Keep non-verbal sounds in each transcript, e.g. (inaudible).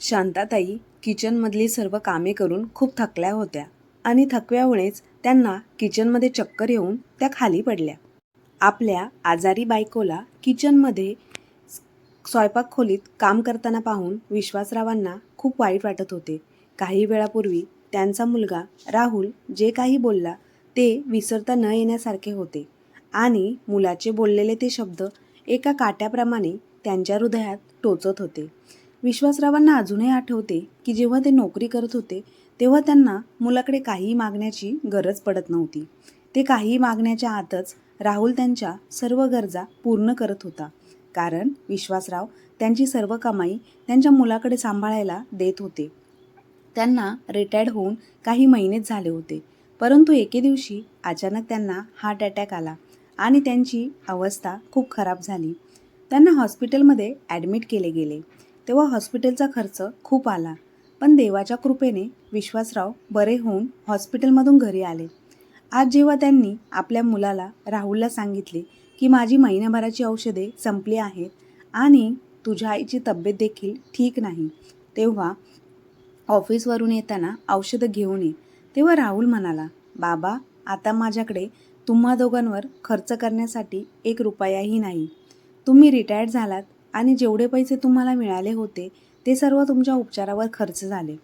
शांताताई किचनमधली सर्व कामे करून खूप थकल्या होत्या. आणि थकव्यामुळेच त्यांना किचनमध्ये चक्कर येऊन त्या खाली पडल्या. आपल्या आजारी बायकोला किचनमध्ये स्वयंपाक खोलीत काम करताना पाहून विश्वासरावांना खूप वाईट वाटत होते. काही वेळापूर्वी त्यांचा मुलगा राहुल जे काही बोलला ते विसरता न येण्यासारखे होते. आणि मुलाचे बोललेले ते शब्द एका काट्याप्रमाणे त्यांच्या हृदयात टोचत होते. विश्वासरावांना अजूनही आठवते की जेव्हा ते नोकरी करत होते तेव्हा त्यांना मुलाकडे काहीही मागण्याची गरज पडत नव्हती. ते काहीही मागण्याच्या आतच राहुल त्यांच्या सर्व गरजा पूर्ण करत होता. कारण विश्वासराव त्यांची सर्व कमाई त्यांच्या मुलाकडे सांभाळायला देत होते. त्यांना रिटायर्ड होऊन काही महिनेच झाले होते. परंतु एके दिवशी अचानक त्यांना हार्ट अटॅक आला आणि त्यांची अवस्था खूप खराब झाली. त्यांना हॉस्पिटलमध्ये ॲडमिट केले गेले. तेव्हा हॉस्पिटलचा खर्च खूप आला. पण देवाच्या कृपेने विश्वासराव बरे होऊन हॉस्पिटलमधून घरी आले. आज जेव्हा त्यांनी आपल्या मुलाला राहुलला सांगितले की माझी महिन्याभराची औषधे संपली आहेत आणि तुझ्या आईची तब्येत देखील ठीक नाही तेव्हा ऑफिसवरून येताना औषधं घेऊन ये. तेव्हा राहुल म्हणाला बाबा आता माझ्याकडे तुम्हा दोघांवर खर्च करण्यासाठी एक रुपयाही नाही. तुम्ही रिटायर्ड झालात आणि जेवढे पैसे तुम्हाला मिळाले होते ते सर्व तुमच्या उपचारावर खर्च झाले.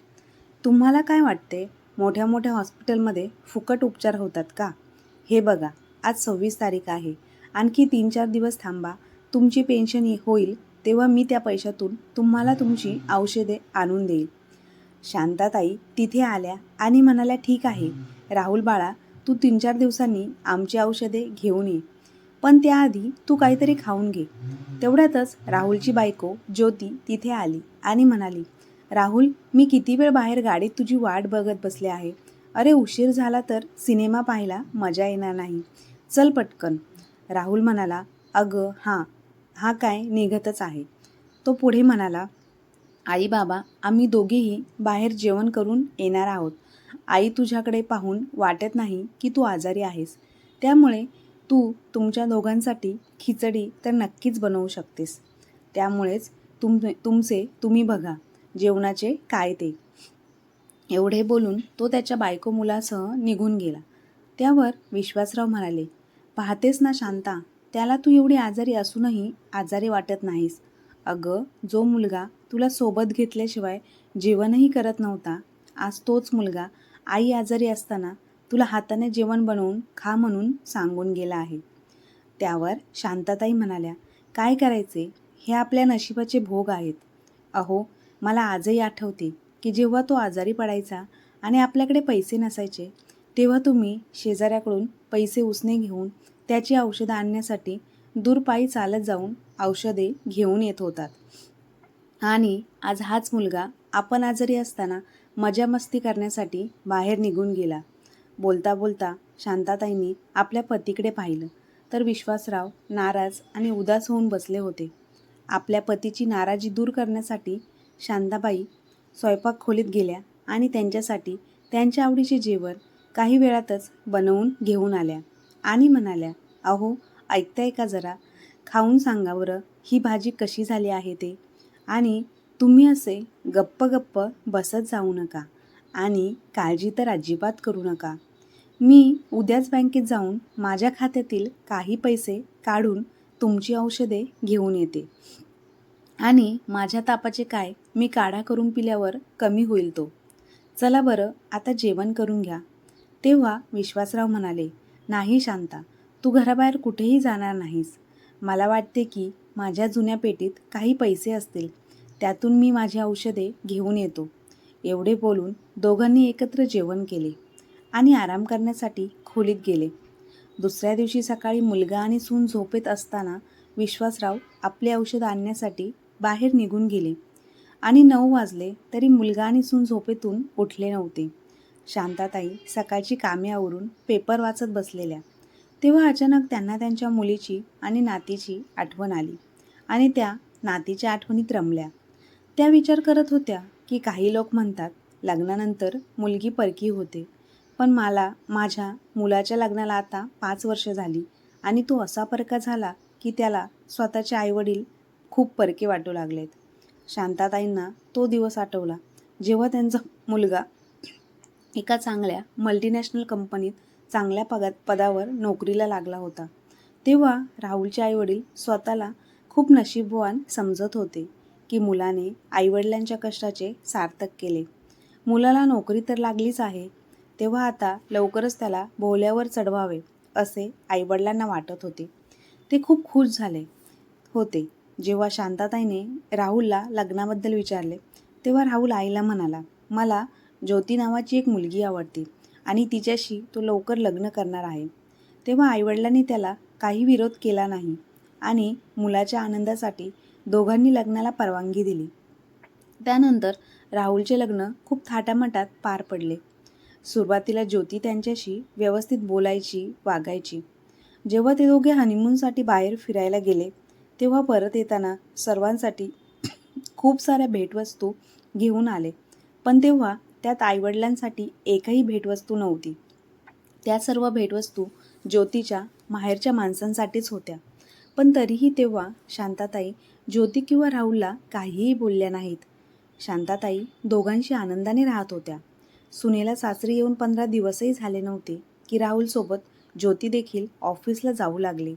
तुम्हाला काय वाटते? मोठ्या मोठ्या हॉस्पिटलमध्ये फुकट उपचार होतात का? हे बघा आज सव्वीस तारीख आहे. आणखी तीन चार दिवस थांबा. तुमची पेन्शन होईल तेव्हा मी त्या पैशातून तुम्हाला तुमची औषधे आणून देईल. शांताताई तिथे आल्या आणि म्हणाल्या ठीक आहे. राहुल बाळा तू तीन चार दिवसांनी आमची औषधे घेऊन ये. पण त्याआधी तू काहीतरी खाऊन घे. तेवढ्यातच राहुलची बायको ज्योती तिथे आली आणि म्हणाली राहुल मी किती वेळ बाहेर गाडीत तुझी वाट बघत बसले आहे. अरे उशीर झाला तर सिनेमा पाहायला मजा येणार नाही. चल पटकन. राहुल म्हणाला अगं हां हा काय निघतच आहे. तो पुढे म्हणाला आई बाबा आम्ही दोघेही बाहेर जेवण करून येणार आहोत. आई तुझ्याकडे पाहून वाटत नाही की तू आजारी आहेस. त्यामुळे तू तुमच्या दोघांसाठी खिचडी तर नक्कीच बनवू शकतेस. त्यामुळेच तुम तुमचे तुम्ही बघा जेवणाचे काय ते. एवढे बोलून तो त्याच्या बायको मुलासह निघून गेला. त्यावर विश्वासराव म्हणाले पाहतेस ना शांता त्याला तू एवढी आजारी असूनही आजारी वाटत नाहीस. अगं जो मुलगा तुला सोबत घेतल्याशिवाय जेवणही करत नव्हता आज तोच मुलगा आई आजारी असताना तुला हाताने जेवण बनवून खा म्हणून सांगून गेला आहे. त्यावर शांताताई म्हणाल्या काय करायचे? हे आपल्या नशिबाचे भोग आहेत. अहो मला आजही आठवते की जेव्हा तो आजारी पडायचा आणि आपल्याकडे पैसे नसायचे तेव्हा तुम्ही शेजाऱ्याकडून पैसे उसने घेऊन त्याची औषधं आणण्यासाठी दूरपायी चालत जाऊन औषधे घेऊन येत होतात. आणि आज हाच मुलगा आपण आजारी असताना मजा मस्ती करण्यासाठी बाहेर निघून गेला. बोलता बोलता शांताताईंनी आपल्या पतीकडे पाहिलं. तर विश्वासराव नाराज आणि उदास होऊन बसले होते. आपल्या पतीची नाराजी दूर करण्यासाठी शांताबाई स्वयंपाक खोलीत गेल्या आणि त्यांच्यासाठी त्यांच्या आवडीचे जेवण काही वेळातच बनवून घेऊन आल्या आणि म्हणाल्या अहो ऐकताय का जरा? खाऊन सांगा बरं ही भाजी कशी झाली आहे ते? आणि तुम्ही असे गप्प गप्प बसत जाऊ नका आणि काळजी तर अजिबात करू नका. मी उद्याच बँकेत जाऊन माझ्या खात्यातील काही पैसे काढून तुमची औषधे घेऊन येते. आणि माझ्या तापाचे काय मी काढा करून पिल्यावर कमी होईल तो. चला बरं आता जेवण करून घ्या. तेव्हा विश्वासराव म्हणाले नाही शांता तू घराबाहेर कुठेही जाणार नाहीस. मला वाटते की माझ्या जुन्या पेटीत काही पैसे असतील. त्यातून मी माझी औषधे घेऊन येतो. एवढे बोलून दोघांनी एकत्र जेवण केले. आणि आराम करण्यासाठी खोलीत गेले. दुसऱ्या दिवशी सकाळी मुलगा आणि सून झोपेत असताना विश्वासराव आपले औषध आणण्यासाठी बाहेर निघून गेले. आणि नऊ वाजले तरी मुलगा आणि सून झोपेतून उठले नव्हते. शांताताई सकाळची कामे आवरून पेपर वाचत बसलेल्या. तेव्हा अचानक त्यांना त्यांच्या मुलीची आणि नातीची आठवण आली. आणि त्या नातीच्या आठवणीत रमल्या. त्या विचार करत होत्या की काही लोक म्हणतात लग्नानंतर मुलगी परकी होते. पण मला माझ्या मुलाच्या लग्नाला आता पाच वर्ष झाली आणि तो असा परका झाला की त्याला स्वतःचे आईवडील खूप परके वाटू लागलेत. शांताताईंना तो दिवस आठवला. जेव्हा त्यांचा मुलगा एका चांगल्या मल्टीनॅशनल कंपनीत चांगल्या पगात पदावर नोकरीला लागला होता तेव्हा राहुलचे आईवडील स्वतःला खूप नशीबवान समजत होते की मुलाने आईवडिलांच्या कष्टाचे सार्थक केले. मुलाला नोकरी तर लागलीच आहे तेव्हा आता लवकरच त्याला भोवल्यावर चढवावे असे आईवडिलांना वाटत होते. ते खूप खुश झाले होते. जेव्हा शांताताईने राहुलला लग्नाबद्दल विचारले तेव्हा राहुल आईला म्हणाला मला ज्योती नावाची एक मुलगी आवडते आणि तिच्याशी तो लवकर लग्न करणार आहे. तेव्हा आईवडिलांनी त्याला काही विरोध केला नाही आणि मुलाच्या आनंदासाठी दोघांनी लग्नाला परवानगी दिली. त्यानंतर राहुलचे लग्न खूप थाटामाटात पार पडले. सुरुवातीला ज्योती त्यांच्याशी व्यवस्थित बोलायची वागायची. जेव्हा ते दोघे हनीमूनसाठी बाहेर फिरायला गेले तेव्हा परत येताना सर्वांसाठी खूप साऱ्या भेटवस्तू घेऊन आले. पण तेव्हा त्यात आईवडिलांसाठी एकही भेटवस्तू नव्हती. त्या सर्व भेटवस्तू ज्योतीच्या माहेरच्या माणसांसाठीच होत्या. पण तरीही तेव्हा शांताताई ज्योती किंवा राहुलला काहीही बोलल्या नाहीत. शांताताई दोघांशी आनंदाने राहत होत्या. सुनेला सासरी येऊन पंधरा दिवसही झाले नव्हते की राहुलसोबत ज्योती देखील ऑफिसला जाऊ लागली.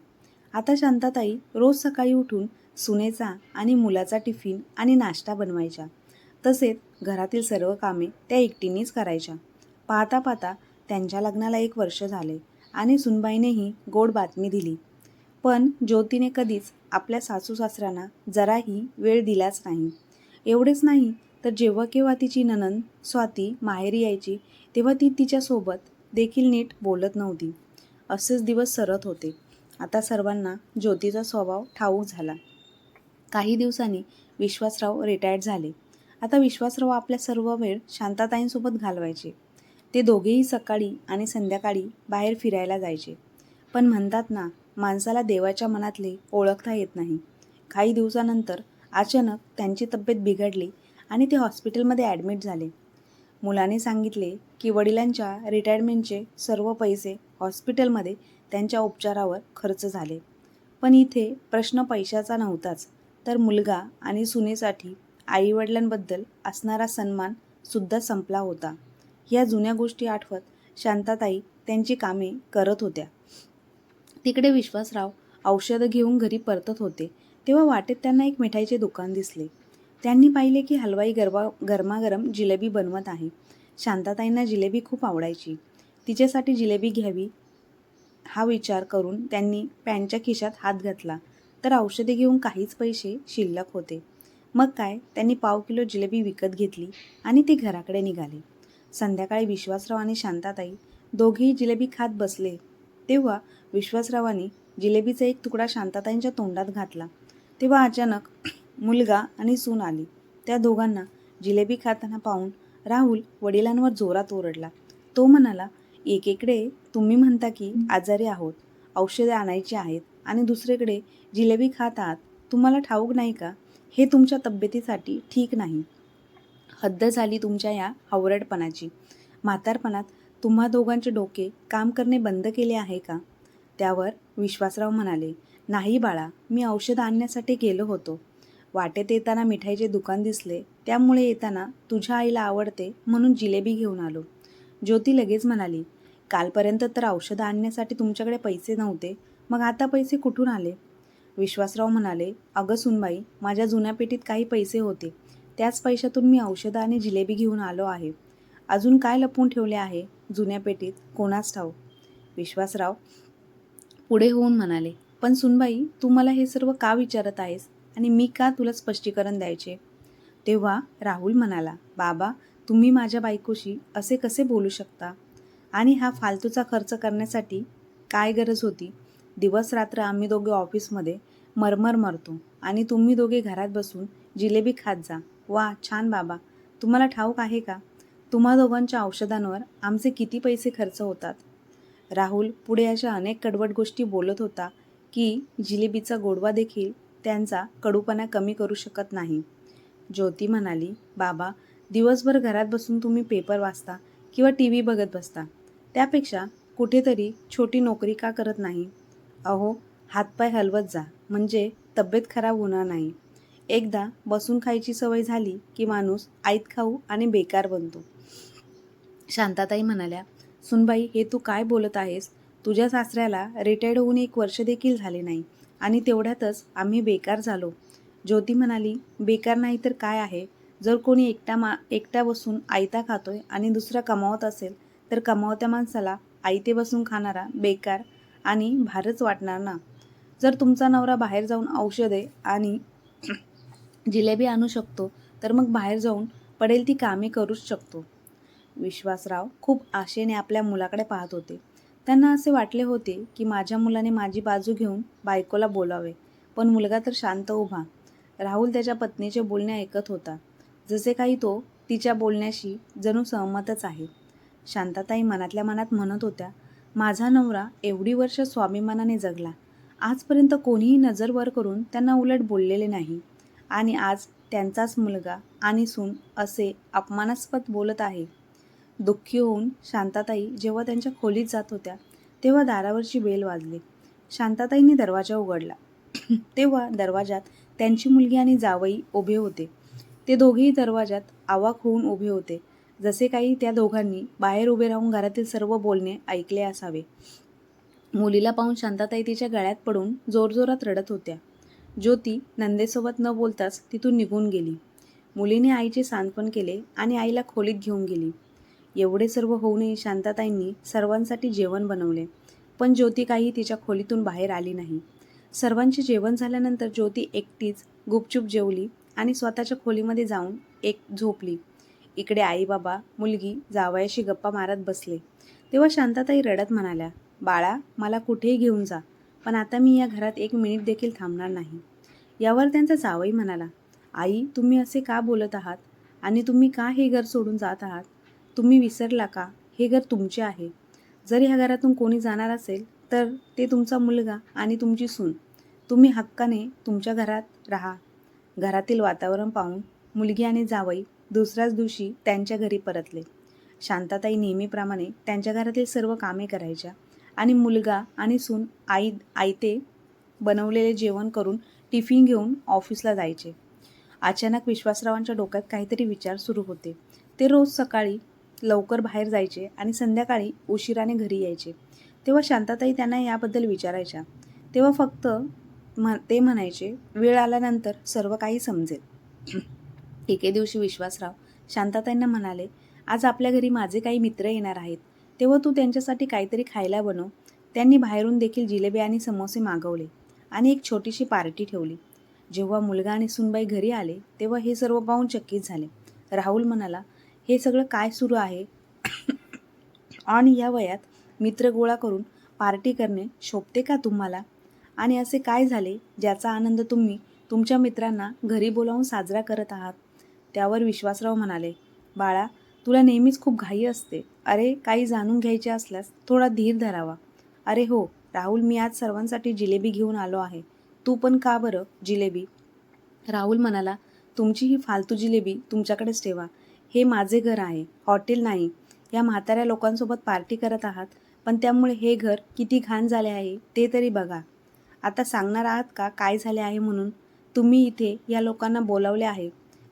आता शांताताई रोज सकाळी उठून सुनेचा आणि मुलाचा टिफिन आणि नाश्ता बनवायच्या. तसेच घरातील सर्व कामे त्या एकटीनेच करायच्या. पाहता पाहता त्यांच्या लग्नाला एक वर्ष झाले आणि सुनबाईनेही गोड बातमी दिली. पण ज्योतीने कधीच आपल्या सासू सासऱ्यांना जराही वेळ दिलाच नाही. एवढेच नाही तर जेव्हा केव्हा तिची ननंद स्वाती माहेरी यायची तेव्हा ती तिच्यासोबत देखील नीट बोलत नव्हती. असेच दिवस सरत होते. आता सर्वांना ज्योतीचा स्वभाव ठाऊक झाला. काही दिवसांनी विश्वासराव रिटायर्ड झाले. आता विश्वासराव आपल्या सर्व वेळ शांताताईंसोबत घालवायचे. ते दोघेही सकाळी आणि संध्याकाळी बाहेर फिरायला जायचे. पण म्हणतात ना माणसाला देवाच्या मनातले ओळखता येत नाही. काही दिवसानंतर अचानक त्यांची तब्येत बिघडली आणि ते हॉस्पिटलमध्ये ॲडमिट झाले. मुलाने सांगितले की वडिलांच्या रिटायरमेंटचे सर्व पैसे हॉस्पिटलमध्ये त्यांच्या उपचारावर खर्च झाले. पण इथे प्रश्न पैशाचा नव्हताच तर मुलगा आणि सुनेसाठी आईवडिलांबद्दल असणारा सन्मान सुद्धा संपला होता. या जुन्या गोष्टी आठवत शांताताई त्यांची कामे करत होत्या. तिकडे विश्वासराव औषधं घेऊन घरी परतत होते. तेव्हा वाटेत त्यांना एक मिठाईचे दुकान दिसले. त्यांनी पाहिले की हलवाई गरबा गरमागरम जिलेबी बनवत आहे. शांताताईंना जिलेबी खूप आवडायची. तिच्यासाठी जिलेबी घ्यावी हा विचार करून त्यांनी पॅन्टच्या खिशात हात घातला. तर औषधे घेऊन काहीच पैसे शिल्लक होते. मग काय? त्यांनी पाव किलो जिलेबी विकत घेतली आणि ते घराकडे निघाले. संध्याकाळी विश्वासराव आणि शांताताई दोघेही जिलेबी खात बसले. तेव्हा विश्वासरावांनी जिलेबीचा एक तुकडा शांताताईंच्या तोंडात घातला. तेव्हा अचानक मुलगा आणि सून आली. त्या दोघांना जिलेबी खाताना पाहून राहुल वडिलांवर जोरात ओरडला. तो म्हणाला एकीकडे तुम्ही म्हणता की आजारी आहोत औषधे आणायची आहेत आणि दुसरीकडे जिलेबी खात आहात तुम्हाला ठाऊक नाही का? हे तुमच्या तब्येतीसाठी ठीक नाही. हद्द झाली तुमच्या या हावरडपणाची. म्हातारपणात तुम्हा दोघांचे डोके काम करणे बंद केले आहे का? त्यावर विश्वासराव म्हणाले नाही बाळा मी औषध आणण्यासाठी गेलो होतो. वाटेत येताना मिठाईचे दुकान दिसले त्यामुळे येताना तुझ्या आईला आवडते म्हणून जिलेबी घेऊन आलो. ज्योती लगेच म्हणाली कालपर्यंत तर औषधं आणण्यासाठी तुमच्याकडे पैसे नव्हते मग आता पैसे कुठून आले? विश्वासराव म्हणाले अगं सुनबाई माझ्या जुन्या पेटीत काही पैसे होते त्याच पैशातून मी औषधं आणि जिलेबी घेऊन आलो आहे. अजून काय लपवून ठेवले आहे जुन्या पेटीत? कोणाच ठाऊ विश्वासराव पुढे होऊन म्हणाले पण सुनबाई तू मला हे सर्व का विचारत आहेस? आणि मी का तुला स्पष्टीकरण द्यायचे? तेव्हा राहुल म्हणाला बाबा तुम्ही माझ्या बायकोशी असे कसे बोलू शकता? आणि हा फालतूचा खर्च करण्यासाठी काय गरज होती? दिवस रात्र आम्ही दोघे ऑफिसमध्ये मरमर मरतो आणि तुम्ही दोघे घरात बसून जिलेबी खात जा. वा छान बाबा. तुम्हाला ठाऊक आहे का? तुम्हा दोघांच्या औषधांवर आमचे किती पैसे खर्च होतात? राहुल पुढे अशा अनेक कडवट गोष्टी बोलत होता की जिलेबीचा गोडवा देखील त्यांचा कडूपणा कमी करू शकत नाही. ज्योती म्हणाली बाबा दिवसभर घरात बसून तुम्ही पेपर वाचता किंवा टी व्ही बघत बसता. त्यापेक्षा कुठेतरी छोटी नोकरी का करत नाही? अहो हातपाय हलवत जा. म्हणजे तब्येत खराब होणार नाही. एकदा बसून खायची सवय झाली की माणूस आईत खाऊ आणि बेकार बनतो. शांताताई म्हणाल्या सुनबाई हे तू काय बोलत आहेस? तुझ्या सासऱ्याला रिटायर्ड होऊन एक वर्ष देखील झाले नाही. आणि तेवढ्यातच आम्ही बेकार झालो. ज्योती म्हणाली बेकार नाही तर काय आहे? जर कोणी एकटा मा एकटा बसून आयता खातोय आणि दुसरा कमावत असेल तर कमावत्या माणसाला आयते बसून खाणारा बेकार आणि भारच वाटणार ना? जर तुमचा नवरा बाहेर जाऊन औषधे आणि जिलेबी आणू शकतो तर मग बाहेर जाऊन पडेल ती कामे करूच शकतो. विश्वासराव खूप आशेने आपल्या मुलाकडे पाहत होते. त्यांना असे वाटले होते की माझ्या मुलाने माझी बाजू घेऊन बायकोला बोलावे. पण मुलगा तर शांत उभा. राहुल त्याच्या पत्नीचे बोलणे ऐकत होता. जसे काही तो तिच्या बोलण्याशी जणू सहमतच आहे. शांताताई मनातल्या मनात म्हणत होत्या माझा नवरा एवढी वर्ष स्वाभिमानाने जगला. आजपर्यंत कोणीही नजर वर करून त्यांना उलट बोललेले नाही. आणि आज त्यांचाच मुलगा आणि सून असे अपमानास्पद बोलत आहे. दुःखी होऊन शांताताई जेव्हा त्यांच्या खोलीत जात होत्या तेव्हा दारावरची बेल वाजली. शांताताईंनी दरवाजा उघडला. (clears throat) तेव्हा दरवाजात त्यांची मुलगी आणि जावई उभे होते. ते दोघेही दरवाजात आवाक होऊन उभे होते. जसे काही त्या दोघांनी बाहेर उभे राहून घरातील सर्व बोलणे ऐकले असावे. मुलीला पाहून शांताताई तिच्या गळ्यात पडून जोरजोरात रडत होत्या. ज्योती नंदेसोबत न बोलताच तिथून निघून गेली. मुलीने आईचे सांत्वन केले आणि आईला खोलीत घेऊन गेली. एवढे सर्व होऊनही शांताताईंनी सर्वांसाठी जेवण बनवले. पण ज्योती काही तिच्या खोलीतून बाहेर आली नाही. सर्वांचे जेवण झाल्यानंतर ज्योती एकटीच गुपचूप जेवली आणि स्वतःच्या खोलीमध्ये जाऊन एक झोपली. इकडे आई बाबा मुलगी जावयाशी गप्पा मारत बसले. तेव्हा शांताताई रडत म्हणाल्या बाळा मला कुठेही घेऊन जा. पण आता मी या घरात एक मिनिट देखील थांबणार नाही. यावर त्यांचा जावई म्हणाला आई तुम्ही असे का बोलत आहात? आणि तुम्ही का हे घर सोडून जात आहात? तुम्ही विसरला का? हे घर तुमचे आहे. जर ह्या घरातून कोणी जाणार असेल तर ते तुमचा मुलगा आणि तुमची सून. तुम्ही हक्काने तुमच्या घरात राहा. घरातील वातावरण पाहून मुलगी आणि जावई दुसऱ्याच दिवशी त्यांच्या घरी परतले. शांताताई नेहमीप्रमाणे त्यांच्या घरातील सर्व कामे करायच्या आणि मुलगा आणि सून आई आयते बनवलेले जेवण करून टिफिन घेऊन ऑफिसला जायचे. अचानक विश्वासरावांच्या डोक्यात काहीतरी विचार सुरू होते. ते रोज सकाळी लवकर बाहेर जायचे आणि संध्याकाळी उशिराने घरी यायचे. तेव्हा शांताताई त्यांना याबद्दल विचारायच्या. तेव्हा फक्त म्ह ते म्हणायचे वेळ आल्यानंतर सर्व काही समजेल. (clears throat) एके दिवशी विश्वासराव शांताताईंना म्हणाले आज आपल्या घरी माझे काही मित्र येणार आहेत. तेव्हा तू त्यांच्यासाठी काहीतरी खायला बनव. त्यांनी बाहेरून देखील जिलेबी आणि समोसे मागवले आणि एक छोटीशी पार्टी ठेवली. जेव्हा मुलगा आणि सुनबाई घरी आले तेव्हा हे सर्व पाहून चकित झाले. राहुल म्हणाला हे सगळं काय सुरू आहे? आणि या वयात मित्र गोळा करून पार्टी करणे शोभते का तुम्हाला? आणि असे काय झाले ज्याचा आनंद तुम्ही तुमच्या मित्रांना घरी बोलावून साजरा करत आहात? त्यावर विश्वासराव म्हणाले बाळा तुला नेहमीच खूप घाई असते. अरे काही जाणून घ्यायचे असल्यास थोडा धीर धरावा. अरे हो राहुल मी आज सर्वांसाठी जिलेबी घेऊन आलो आहे. तू पण का बरं जिलेबी? राहुल म्हणाला तुमची ही फालतू जिलेबी तुमच्याकडेच ठेवा. हे माझे घर आहे हॉटेल नाही. या म्हाताऱ्या लोकांसोबत पार्टी करत आहात पण त्यामुळे हे घर किती घाण झाले आहे ते तरी बघा. आता सांगणार आहात का काय झाले आहे म्हणून? तुम्ही इथे या लोकांना बोलावले आहे.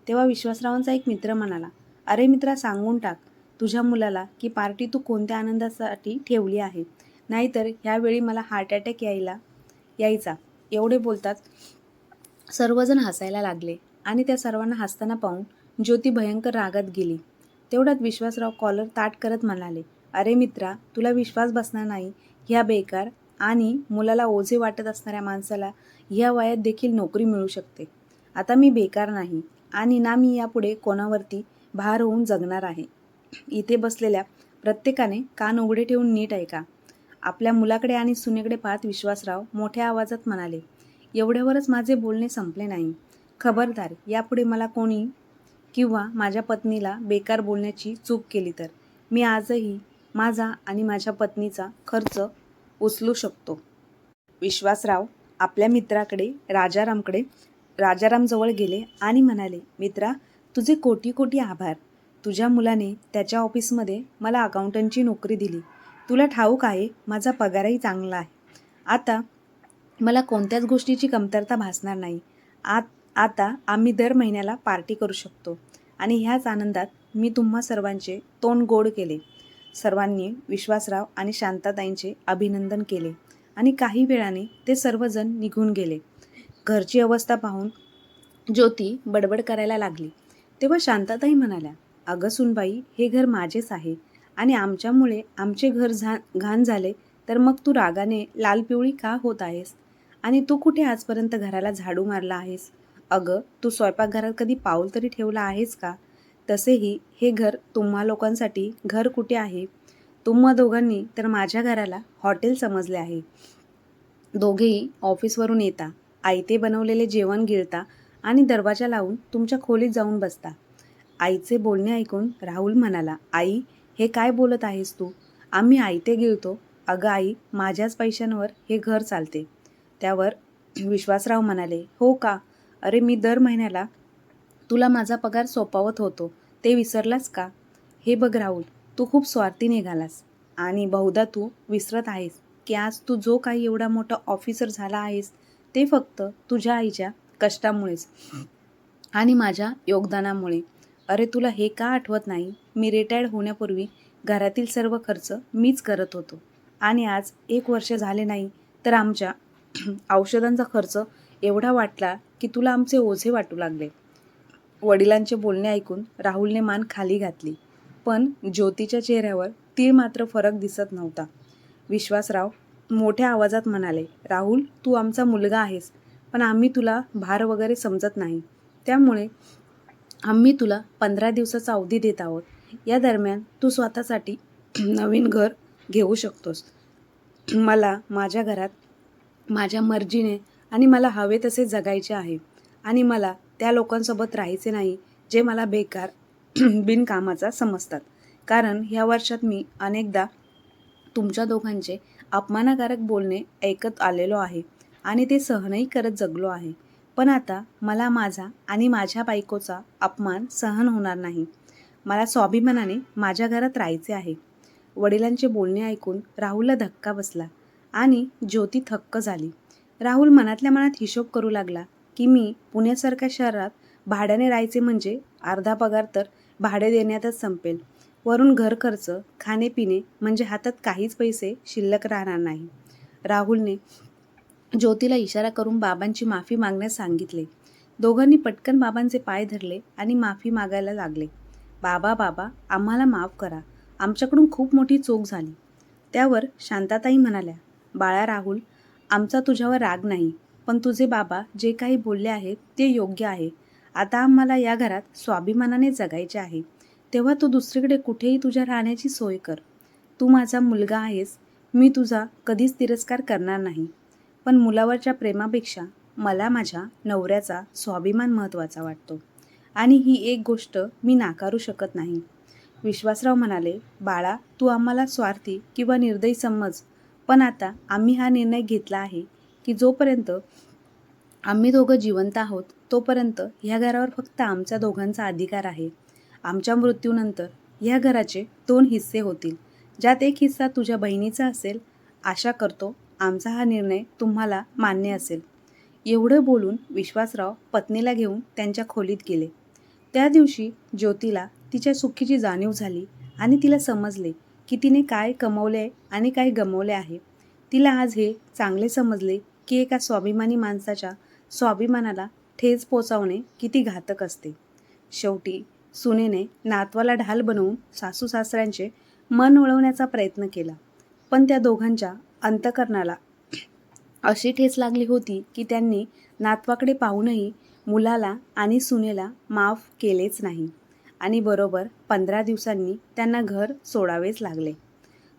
तेव्हा विश्वासरावांचा एक मित्र म्हणाला अरे मित्रा सांगून टाक. तुझ्या मुलाला की पार्टी तू कोणत्या आनंदासाठी ठेवली आहे? नाहीतर ह्यावेळी मला हार्ट अटॅक यायला यायचा. एवढे बोलतात सर्वजण हसायला लागले आणि त्या सर्वांना हसताना पाहून ज्योती भयंकर रागात गेली. तेवढ्यात विश्वासराव कॉलर ताट करत म्हणाले अरे मित्रा तुला विश्वास बसणार नाही. ह्या बेकार आणि मुलाला ओझे वाटत असणाऱ्या माणसाला ह्या वयात देखील नोकरी मिळू शकते. आता मी बेकार नाही आणि ना मी यापुढे कोणावरती भार होऊन जगणार आहे. इथे बसलेल्या प्रत्येकाने कान उघडे ठेवून नीट ऐका. आपल्या मुलाकडे आणि सुनेकडे पाहत विश्वासराव मोठ्या आवाजात म्हणाले एवढ्यावरच माझे बोलणे संपले नाही. खबरदार यापुढे मला कोणी किंवा माझ्या पत्नीला बेकार बोलण्याची चूक केली तर? मी आजही माझा आणि माझ्या पत्नीचा खर्च उचलू शकतो. विश्वासराव आपल्या मित्राकडे राजारामकडे राजारामजवळ गेले आणि म्हणाले मित्रा तुझे कोटी कोटी आभार. तुझ्या मुलाने त्याच्या ऑफिसमध्ये मला अकाउंटंटची नोकरी दिली. तुला ठाऊक आहे माझा पगारही चांगला आहे. आता मला कोणत्याच गोष्टीची कमतरता भासणार नाही. आत आता आम्ही दर महिन्याला पार्टी करू शकतो. आणि ह्याच आनंदात मी तुम्हा सर्वांचे तोंड गोड केले. सर्वांनी विश्वासराव आणि शांताताईंचे अभिनंदन केले. आणि काही वेळाने ते सर्वजण निघून गेले. घरची अवस्था पाहून ज्योती बडबड करायला लागली. तेव्हा शांताताई म्हणाल्या अगं सुनबाई हे घर माझेच आहे. आणि आमच्यामुळे आमचे घर झा घाण झाले तर मग तू रागाने लाल पिवळी का होत आहेस? आणि तू कुठे आजपर्यंत घराला झाडू मारला आहेस? अगं तू स्वयंपाकघरात कधी पाऊल तरी ठेवला आहेस का? तसेही हे घर तुम्हा लोकांसाठी घर कुठे आहे? तुम्हा दोघांनी तर माझ्या घराला हॉटेल समजले आहे. दोघेही ऑफिसवरून येता. आईते बनवलेले जेवण गिळता आणि दरवाजा लावून तुमच्या खोलीत जाऊन बसता. आईचे बोलणे ऐकून राहुल म्हणाला आई हे काय बोलत आहेस तू? आम्ही आयते गिळतो. अगं आई माझ्याच पैशांवर हे घर चालते. त्यावर विश्वासराव म्हणाले हो का? अरे मी दर महिन्याला तुला माझा पगार सोपावत होतो. ते विसरलास का? हे बघ राहुल तू खूप स्वार्थी निघालास. आणि बहुधा तू विसरत आहेस की आज तू जो काही एवढा मोठा ऑफिसर झाला आहेस ते फक्त तुझ्या आईच्या कष्टामुळेच आणि माझ्या योगदानामुळे. अरे तुला हे का आठवत नाही? मी रिटायर्ड होण्यापूर्वी घरातील सर्व खर्च मीच करत होतो. आणि आज एक वर्ष झाले नाही तर आमच्या (clears throat) औषधांचा खर्च एवढा वाटला की तुला आमचे ओझे वाटू लागले. वडिलांचे बोलणे ऐकून राहुलने मान खाली घातली. पण ज्योतीच्या चेहऱ्यावर तीळ मात्र फरक दिसत नव्हता. विश्वासराव मोठ्या आवाजात म्हणाले राहुल तू आमचा मुलगा आहेस पण आम्ही तुला भार वगैरे समजत नाही. त्यामुळे आम्ही तुला पंधरा दिवसाचा अवधी देत आहोत. या दरम्यान तू स्वतःसाठी नवीन घर घेऊ शकतोस. मला माझ्या घरात माझ्या मर्जीने आणि मला हवे तसे जगायचे आहे. आणि मला त्या लोकांसोबत राहायचे नाही जे मला बेकार (clears throat) बिनकामाचा समजतात. कारण ह्या वर्षात मी अनेकदा तुमच्या दोघांचे अपमानकारक बोलणे ऐकत आलेलो आहे आणि ते सहनही करत जगलो आहे. पण आता मला माझा आणि माझ्या बायकोचा अपमान सहन होणार नाही. मला स्वाभिमानाने माझ्या घरात राहायचे आहे. वडिलांचे बोलणे ऐकून राहुलला धक्का बसला आणि ज्योती थक्क झाली. राहुल मनातल्या मनात हिशोब करू लागला की मी पुण्यासारख्या शहरात भाड्याने राहायचे म्हणजे अर्धा पगार तर भाडे देण्यातच संपेल. वरून घर खर्च खाणेपिणे म्हणजे हातात काहीच पैसे शिल्लक राहणार नाही. राहुलने ज्योतीला इशारा करून बाबांची माफी मागण्यास सांगितले. दोघांनी पटकन बाबांचे पाय धरले आणि माफी मागायला लागले. बाबा बाबा आम्हाला माफ करा. आमच्याकडून खूप मोठी चूक झाली. त्यावर शांताताई म्हणाल्या बाळा राहुल आमचा तुझ्यावर राग नाही पण तुझे बाबा जे काही बोलले आहेत ते योग्य आहे. आता आम्हाला या घरात स्वाभिमानाने जगायचे आहे. तेव्हा तू दुसरीकडे कुठेही तुझ्या राहण्याची सोय कर. तू माझा मुलगा आहेस. मी तुझा कधीच तिरस्कार करणार नाही. पण मुलावरच्या प्रेमापेक्षा मला माझ्या नवऱ्याचा स्वाभिमान महत्त्वाचा वाटतो. आणि ही एक गोष्ट मी नाकारू शकत नाही. विश्वासराव म्हणाले बाळा तू आम्हाला स्वार्थी किंवा निर्दयी समज. पण आता आम्ही हा निर्णय घेतला आहे की जोपर्यंत आम्ही दोघं जिवंत आहोत तोपर्यंत ह्या घरावर फक्त आमच्या दोघांचा अधिकार आहे. आमच्या मृत्यूनंतर ह्या घराचे दोन हिस्से होतील. ज्यात एक हिस्सा तुझ्या बहिणीचा असेल आशा करतो आमचा हा निर्णय तुम्हाला मान्य असेल. एवढं बोलून विश्वासराव पत्नीला घेऊन त्यांच्या खोलीत गेले. त्या दिवशी ज्योतीला तिच्या सुखीची जाणीव झाली आणि तिला समजले की तिने काय कमवले आणि काय गमवले आहे. तिला आज हे चांगले समजले की एका स्वाभिमानी माणसाच्या स्वाभिमानाला ठेच पोचवणे किती घातक असते. शेवटी सुनेने नातवाला ढाल बनवून सासू सासऱ्यांचे मन वळवण्याचा प्रयत्न केला. पण त्या दोघांच्या अंतकरणाला अशी ठेच लागली होती की त्यांनी नातवाकडे पाहूनही मुलाला आणि सुनेला माफ केलेच नाही. आणि बरोबर पंधरा दिवसांनी त्यांना घर सोडावेच लागले.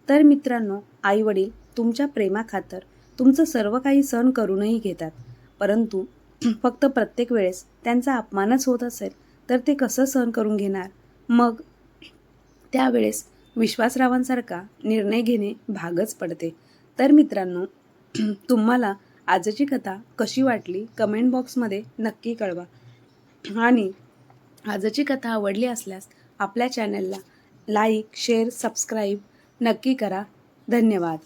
तर मित्रांनो आईवडील तुमच्या प्रेमाखातर तुमचं सर्व काही सहन करूनही घेतात. परंतु (clears throat) फक्त प्रत्येक वेळेस त्यांचा अपमानच होत असेल तर ते कसं सहन करून घेणार? मग (clears throat) त्यावेळेस विश्वासरावांसारखा निर्णय घेणे भागच पडते. तर मित्रांनो (clears throat) तुम्हाला आजची कथा कशी वाटली? कमेंट बॉक्समध्ये नक्की कळवा. आणि आजची कथा आवडली असल्यास आपल्या चॅनलला लाईक शेअर सबस्क्राईब नक्की करा. धन्यवाद.